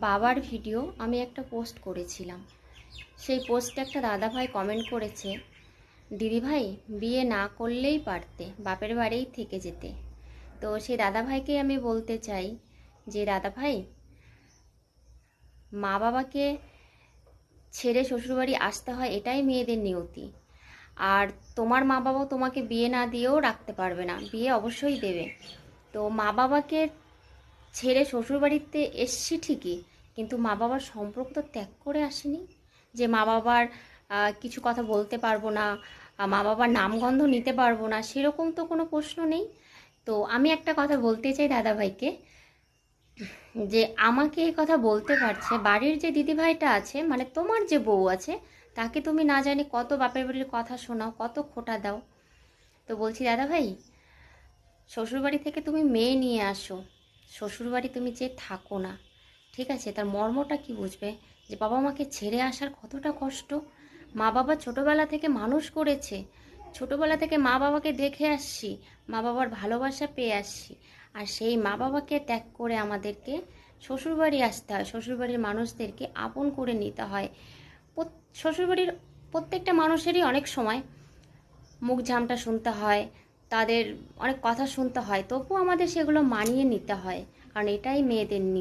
বাবার ভিডিও আমি একটা পোস্ট করেছিলাম। সেই পোস্টে একটা দাদাভাই কমেন্ট করেছে, দিদিভাই, বিয়ে না করলেই পারতে, বাপের বাড়িই থেকে যেতে। তো সেই দাদাভাইকে আমি বলতে চাই যে, দাদাভাই মা বাবাকে ছেড়ে শ্বশুরবাড়ি আসতে হয়, এটাই মেয়েদের নিয়তি। আর তোমার মা বাবা তোমাকে বিয়ে না দিয়েও রাখতে পারবে না, বিয়ে অবশ্যই দেবে। তো মা বাবাকে ছেড়ে শ্বশুরবাড়িতে এসছি ঠিকই, কিন্তু মা বাবার সম্পর্ক তো ত্যাগ করে আসেনি। যে মা বাবার কিছু কথা বলতে পারব না মা বাবার নামগন্ধ নিতে পারব না, সেরকম তো কোনো প্রশ্ন নেই। তো আমি একটা কথা বলতে চাই দাদাভাইকে, যে আমাকে এই কথা বলতে পারছে, বাড়ির যে দিদিভাইটা আছে মানে তোমার যে বউ আছে, তাকে তুমি না জানি কত বাপের বাড়ির কথা শোনাও, কত খোটা দাও। তো বলছি, দাদাভাই, শ্বশুরবাড়ি থেকে তুমি মেয়ে নিয়ে আসো। শ্বশুরবাড়ি তুমি যে থাকো না, ঠিক আছে? তার মর্মটা কি বুঝবে? যে বাবা মাকে ছেড়ে আসার কতটা কষ্ট? মা বাবা ছোটোবেলা থেকে মানুষ করেছে। ছোটোবেলা থেকে মা বাবাকে দেখে আসছি, মা বাবার ভালোবাসা পেয়ে আসছি। আর সেই মা বাবাকে ত্যাগ করে আমাদেরকে শ্বশুরবাড়ি আসতে হয়, শ্বশুরবাড়ির মানুষদেরকে আপন করে নিতে হয়। শ্বশুরবাড়ির প্রত্যেকটা মানুষেরই অনেক সময় মুখ ঝামটা শুনতে হয় তাদের অনেক কথা শুনতে হয়, তবুও আমাদের সেগুলো মানিয়ে নিতে হয়। কারণ এটাই মেয়েদের নিয়ম।